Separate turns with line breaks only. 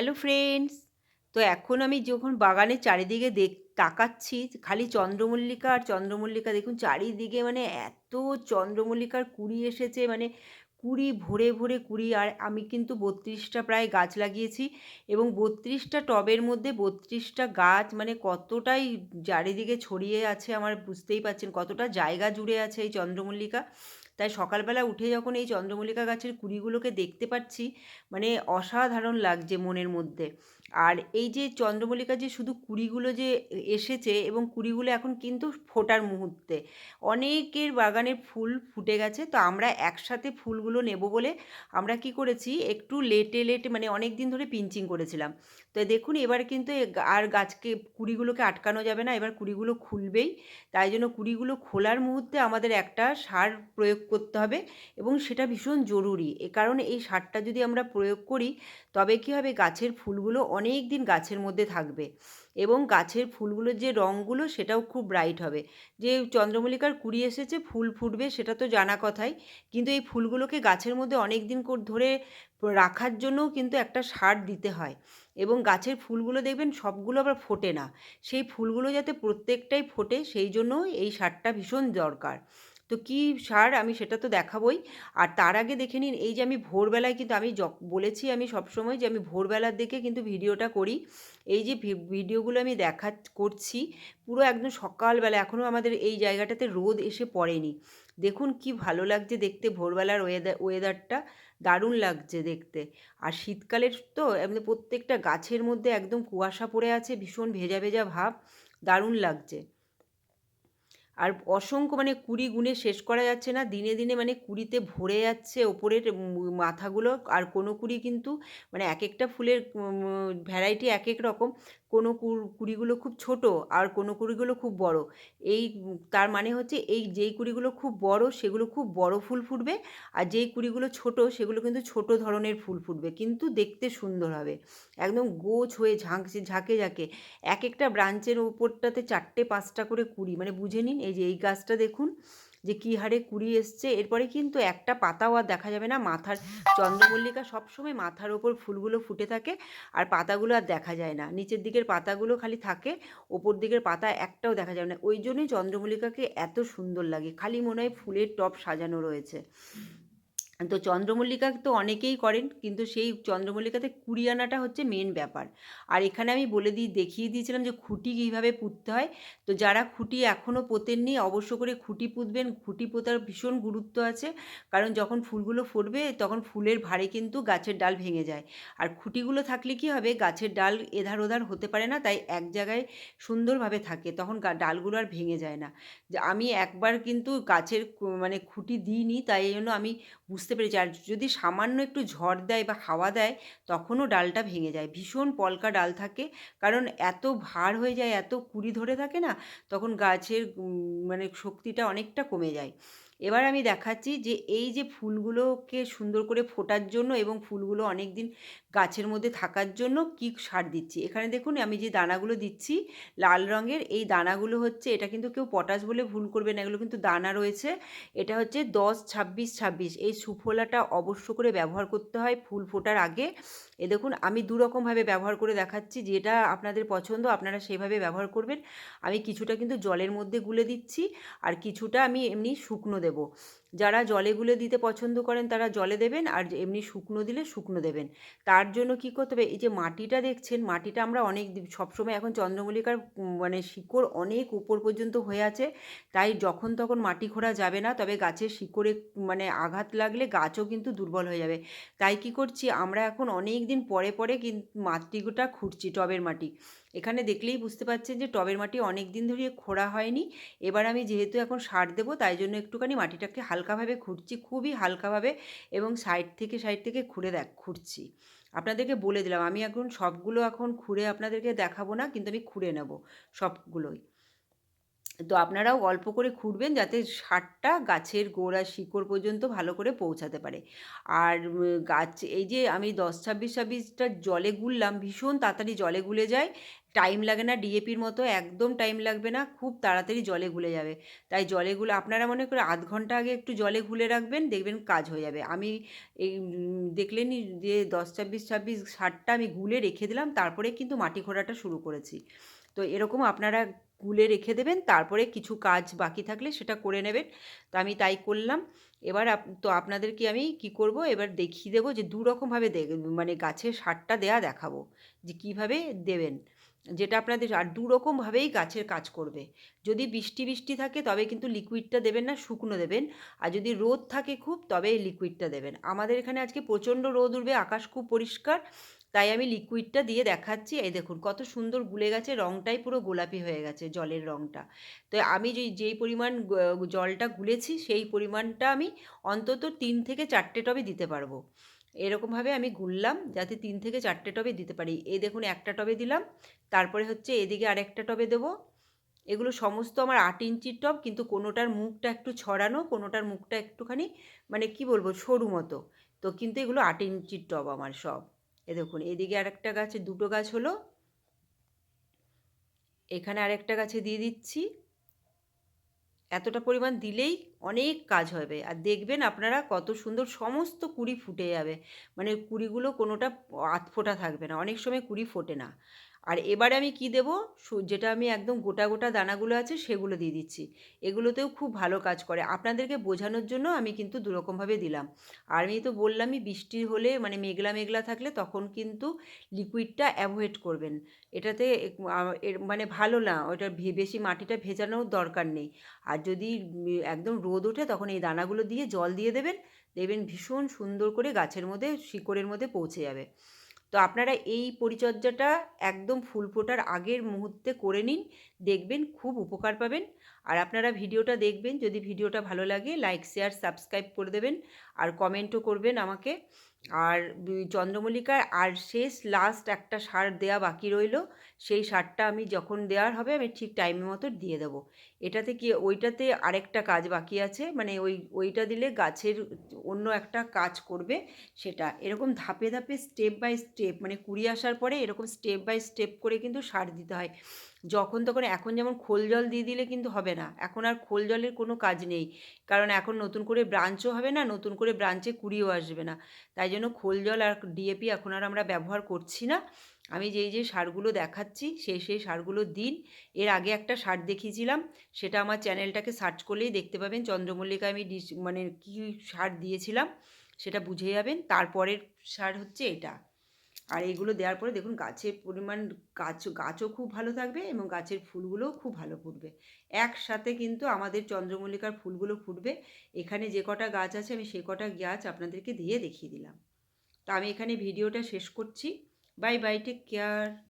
Hello friends তো এখন আমি যখন বাগানের চারিদিকে দেখ, তাকাচ্ছি, খালি চন্দ্রমল্লিকা আর চন্দ্রমল্লিকা, দেখুন চারিদিকে মানে এত চন্দ্রমল্লিকার কুড়ি এসেছে মানে কুড়ি ভরে ভরে কুড়ি, আর আমি কিন্তু বত্রিশটা প্রায় গাছ লাগিয়েছি এবং বত্রিশটা টবের মধ্যে বত্রিশটা গাছ মানে কতটাই চারিদিকে ছড়িয়ে আছে আমার বুঝতেই পারছেন, কতটা জায়গা জুড়ে আছে এই চন্দ্রমল্লিকা। তাই সকালবেলা উঠে যখন এই চন্দ্রমল্লিকা গাছের কুড়িগুলোকে দেখতে পাচ্ছি মানে অসাধারণ লাগছে মনের মধ্যে। আর এই যে চন্দ্রমল্লিকা যে শুধু কুড়িগুলো যে এসেছে এবং কুড়িগুলো এখন কিন্তু ফোটার মুহূর্তে, অনেকের বাগানের ফুল ফুটে গেছে, তো আমরা একসাথে ফুলগুলো নেব বলে আমরা কি করেছি, একটু লেটে লেটে মানে অনেক দিন ধরে পিঞ্চিং করেছিলাম। তো দেখুন এবার কিন্তু আর গাছকে, কুড়িগুলোকে আটকানো যাবে না, এবার কুড়িগুলো খুলবেই। তাই জন্য কুড়িগুলো খোলার মুহূর্তে আমাদের একটা সার প্রয়োগ করতে হবে এবং সেটা ভীষণ জরুরি। এ কারণে এই সারটা যদি আমরা প্রয়োগ করি তবে কী হবে, গাছের ফুলগুলো অনেক দিন গাছের মধ্যে থাকবে এবং গাছের ফুলগুলোর যে রঙগুলো সেটাও খুব ব্রাইট হবে। যে চন্দ্রমল্লিকার কুড়ি এসেছে, ফুল ফুটবে সেটা তো জানা কথাই। কিন্তু এই ফুলগুলোকে গাছের মধ্যে অনেক দিন ধরে রাখার জন্যও কিন্তু একটা সার দিতে হয় এবং গাছের ফুলগুলো দেখবেন সবগুলো আবার ফোটে না। সেই ফুলগুলো যাতে প্রত্যেকটাই ফোটে সেই জন্য এই সারটা ভীষণ দরকার। তো কী সার আমি সেটা তো দেখাবই। আর তার আগে দেখে নিন, এই যে আমি ভোরবেলায় কিন্তু আমি বলেছি আমি সবসময় যে আমি ভোরবেলার দিকে কিন্তু ভিডিওটা করি। এই যে ভিডিওগুলো আমি দেখা, করছি, পুরো একদম সকালবেলা, এখনও আমাদের এই জায়গাটাতে রোদ এসে পড়েনি। দেখুন কি ভালো লাগছে দেখতে ভোরবেলার ওয়েদার ওয়েদারটা, দারুণ লাগছে দেখতে। আর শীতকালের তো এমনি প্রত্যেকটা গাছের মধ্যে একদম কুয়াশা পড়ে আছে, ভীষণ ভেজা ভেজা ভাব, দারুণ লাগছে। আর অসংখ্য মানে কুড়ি গুণে শেষ করা যাচ্ছে না। দিনে দিনে মানে কুড়িতে ভরে যাচ্ছে ওপরের মাথাগুলো। আর কোনো কুড়ি কিন্তু মানে এক একটা ফুলের ভ্যারাইটি এক এক রকম। কোনো কুড়িগুলো খুব ছোট আর কোনো কুড়িগুলো খুব বড়। এই তার মানে হচ্ছে এই যেই কুড়িগুলো খুব বড় সেগুলো খুব বড় ফুল ফুটবে আর যেই কুড়িগুলো ছোট সেগুলো কিন্তু ছোট ধরনের ফুল ফুটবে। কিন্তু দেখতে সুন্দর হবে। একদম গোছ হয়ে ঝাঁকছে, ঝাঁকে ঝাঁকে। এক একটা ব্রাঞ্চের ওপরটাতে চারটে, পাঁচটা করে কুড়ি। মানে বুঝে নিন এই যে এই গাছটা দেখুন। যে কী হারে কুড়ি এসছে। এরপরে কিন্তু একটা পাতাও আর দেখা যাবে না। মাথার চন্দ্রমল্লিকা সবসময় মাথার ওপর ফুলগুলো ফুটে থাকে আর পাতাগুলো আর দেখা যায় না। নিচের দিকের পাতাগুলো খালি থাকে, ওপর দিকের পাতা একটাও দেখা যাবে না। ওই জন্যই চন্দ্রমল্লিকাকে এত সুন্দর লাগে। খালি মনে হয় ফুলের টপ সাজানো রয়েছে। তো চন্দ্রমল্লিকা তো অনেকেই করেন, কিন্তু সেই চন্দ্রমল্লিকাতে কুড়ি আনাটা হচ্ছে মেন ব্যাপার। আর এখানে আমি বলে দিই, দেখিয়ে দিয়েছিলাম যে খুঁটি কীভাবে পুঁততে হয়। তো যারা খুঁটি এখনও পোতেননি, অবশ্য করে খুঁটি পুঁতবেন। খুঁটি পোতার ভীষণ গুরুত্ব আছে। কারণ যখন ফুলগুলো ফুটবে, তখন ফুলের ভারে কিন্তু গাছের ডাল ভেঙে যায়। আর খুঁটিগুলো থাকলে কি হবে? গাছের ডাল এধার ওধার হতে পারে না, তাই এক জায়গায় সুন্দরভাবে থাকে। তখন ডালগুলো আর ভেঙে যায় না। আমি একবার কিন্তু গাছের মানে খুঁটি দিইনি, তাই জন্য আমি বুঝতে বুঝতে পেরেছি। আর যদি সামান্য একটু ঝড় দেয় বা হাওয়া দেয়, তখনও ডালটা ভেঙে যায়। ভীষণ পলকা ডাল থাকে। কারণ এত ভার হয়ে যায়, এত কুড়ি ধরে থাকে না, তখন গাছের মানে শক্তিটা অনেকটা কমে যায়। এবার আমি দেখাচ্ছি যে এই যে ফুলগুলোকে সুন্দর করে ফোটার জন্য এবং ফুলগুলো অনেক দিন গাছের মধ্যে থাকার জন্য কী সার দিচ্ছি? এখানে দেখুন, আমি যে দানাগুলো দিচ্ছি, লাল রঙের, এই দানাগুলো হচ্ছে, এটা কিন্তু কেউ পটাশ বলে ভুল করবে না, এগুলো কিন্তু দানা রয়েছে। এটা হচ্ছে দশ, ছাব্বিশ ছাব্বিশ। এই সুফলাটা অবশ্য করে ব্যবহার করতে হয় ফুল ফোটার আগে। এ দেখুন, আমি দুরকমভাবে ব্যবহার করে দেখাচ্ছি, যেটা আপনাদের পছন্দ, আপনারা সেভাবে ব্যবহার করবেন। আমি কিছুটা কিন্তু জলের মধ্যে গুলে দিচ্ছি, আর কিছুটা আমি এমনি শুকনো দেবো। যারা জলে গুলে দিতে পছন্দ করেন তারা জলে দেবেন আর এমনি শুকনো দিলে শুকনো দেবেন। তার জন্য কী করতে হবে? এই যে মাটিটা দেখছেন, মাটিটা আমরা অনেক সবসময় এখন চন্দ্রমল্লিকার মানে শিকড় অনেক উপর পর্যন্ত হয়ে আছে। তাই যখন তখন মাটি খোঁড়া যাবে না, তবে গাছের শিকড়ে মানে আঘাত লাগলে গাছও কিন্তু দুর্বল হয়ে যাবে। তাই কি করছি? আমরা এখন অনেক দিন পরে পরে কিন্তু মাটিটা খুঁড়ছি টবের মাটি। এখানে দেখলেই বুঝতে পারছেন যে টবের মাটি অনেক দিন ধরে খোঁড়া হয়নি। এবার আমি যেহেতু এখন সার দেবো, তাই জন্য একটুখানি মাটিটাকে হালকাভাবে খুঁড়ছি, খুবই হালকাভাবে এবং সাইড থেকে সাইড থেকে খুঁড়ে দেখ, খুঁড়ছি। আপনাদেরকে বলে দিলাম, আমি এখন সবগুলো এখন খুঁড়ে আপনাদেরকে দেখাবো না, কিন্তু আমি খুঁড়ে নেব সবগুলোই। তো আপনারাও অল্প করে খুঁড়বেন যাতে সারটা গাছের গোড়া শিকড় পর্যন্ত ভালো করে পৌঁছাতে পারে। আর গাছ, এই যে আমি দশ ছাব্বিশ ছাব্বিশটা জলে গুললাম, ভীষণ তাড়াতাড়ি জলে গুলে যায়। টাইম লাগে না, ডিএপির মতো একদম টাইম লাগবে না, খুব তাড়াতাড়ি জলে গুলে যাবে। তাই জলে গুলে, আপনারা মনে করে আধ ঘণ্টা আগে একটু জলে গুলে রাখবেন, দেখবেন কাজ হয়ে যাবে। আমি এই দেখলেনই যে দশ ছাব্বিশ ছাব্বিশ সারটা আমি গুলে রেখে দিলাম, তারপরে কিন্তু মাটি খোঁড়াটা শুরু করেছি। তো এরকম আপনারা গুলে রেখে দেবেন, তারপরে কিছু কাজ বাকি থাকলে সেটা করে নেবেন। তো আমি তাই করলাম। এবার তো আপনাদেরকে আমি কি করব? এবার দেখিয়ে দেবো যে দু রকমভাবে মানে গাছের সারটা দেয়া দেখাবো যে কীভাবে দেবেন। যেটা আপনাদের, আর দুরকমভাবেই গাছের কাজ করবে। যদি বৃষ্টি বৃষ্টি থাকে তবে কিন্তু লিকুইডটা দেবেন না, শুকনো দেবেন। আর যদি রোদ থাকে খুব তবে লিকুইডটা দেবেন। আমাদের এখানে আজকে প্রচণ্ড রোদ উঠবে, আকাশ খুব পরিষ্কার। তাই আমি লিকুইডটা দিয়ে দেখাচ্ছি। এই দেখুন, কত সুন্দর গুলে গেছে রঙটাই পুরো গোলাপি হয়ে গেছে জলের রঙটা তো আমি যেই যেই পরিমাণ জলটা গুলেছি, সেই পরিমাণটা আমি অন্তত তিন থেকে চারটে টবে দিতে পারব। এরকমভাবে আমি গুললাম যাতে তিন থেকে চারটে টবে দিতে পারি। এই দেখুন, একটা টবে দিলাম, তারপরে হচ্ছে এদিকে আরেকটা টবে দেবো। এগুলো সমস্ত আমার আট ইঞ্চির টব, কিন্তু কোনোটার মুখটা একটু ছড়ানো, কোনোটার মুখটা একটুখানি মানে কি বলব, সরু মতো। তো কিন্তু এগুলো আট ইঞ্চির টব আমার সব। এ দেখুন, এদিকে আরেকটা গাছে দুটো গাছ হলো। এখানে আরেকটা গাছে দিয়ে দিচ্ছি। এতটা পরিমাণ দিলেই অনেক কাজ হবে। আর দেখবেন আপনারা কত সুন্দর সমস্ত কুড়ি ফুটে যাবে। মানে কুড়িগুলো কোনোটা আধফোটা থাকবে না। অনেক সময় কুড়ি ফোটে না। আর এবারে আমি কি দেবো? যেটা আমি একদম গোটা গোটা দানাগুলো আছে সেগুলো দিয়ে দিচ্ছি। এগুলোতেও খুব ভালো কাজ করে। আপনাদেরকে বোঝানোর জন্য আমি কিন্তু দুরকমভাবে দিলাম। আর আমি তো বললামই বৃষ্টি হলে মানে মেঘলা মেঘলা থাকলে তখন কিন্তু লিকুইডটা অ্যাভয়েড করবেন। এটাতে মানে ভালো না। ওটা বেশি মাটিটা ভেজানোর দরকার নেই। আর যদি একদম রোদ ওঠে তখন এই দানাগুলো দিয়ে জল দিয়ে দেবেন। দেখবেন ভীষণ সুন্দর করে গাছের মধ্যে, শিকড়ের মধ্যে পৌঁছে যাবে। তো আপনারা এই পরিচর্যাটা একদম ফুল ফোটার আগের মুহূর্তে করে নিন, দেখবেন, খুব উপকার পাবেন। আর আপনারা ভিডিওটা দেখবেন, যদি ভিডিওটা ভালো লাগে লাইক শেয়ার সাবস্ক্রাইব করে দেবেন। আর কমেন্টও করবেন আমাকে। আর চন্দ্রমল্লিকার আর শেষ লাস্ট একটা সার দেয়া বাকি রইল, সেই সারটা আমি যখন দেওয়ার হবে, আমি ঠিক টাইমের মতো দিয়ে দেবো। এটাতে কি, ওইটাতে আরেকটা কাজ বাকি আছে মানে ওই, ওইটা দিলে গাছের অন্য একটা কাজ করবে সেটা। এরকম ধাপে ধাপে স্টেপ বাই স্টেপ মানে কুড়ি আসার পরে এরকম স্টেপ বাই স্টেপ করে কিন্তু সার দিতে হয়। যখন তখন এখন যেমন খোল জল দিয়ে দিলে কিন্তু হবে না, এখন আর খোল জলের কোনো কাজ নেই। কারণ এখন নতুন করে ব্রাঞ্চও হবে না, নতুন করে ব্রাঞ্চে কুড়িও আসবে না। তাই জন্য খোল জল আর ডিএপি এখন আর আমরা ব্যবহার করছি না। আমি যেই যে সারগুলো দেখাচ্ছি, সেই সেই সারগুলো দিন। এর আগে একটা সার দেখিয়েছিলাম, সেটা আমার চ্যানেলটাকে সার্চ করলেই দেখতে পাবেন। চন্দ্রমল্লিকা আমি মানে কী সার দিয়েছিলাম, সেটা বুঝে যাবেন। তারপরের সার হচ্ছে এটা। আর এইগুলো দেওয়ার পরে দেখুন গাছের পরিমাণ গাছ, গাছও খুব ভালো থাকবে এবং গাছের ফুলগুলোও খুব ভালো ফুটবে। একসাথে কিন্তু আমাদের চন্দ্রমল্লিকার ফুলগুলো ফুটবে। এখানে যে কটা গাছ আছে আমি সে কটা গাছ আপনাদেরকে দিয়ে দেখিয়ে দিলাম। তা আমি এখানে ভিডিওটা শেষ করছি। Bye bye take care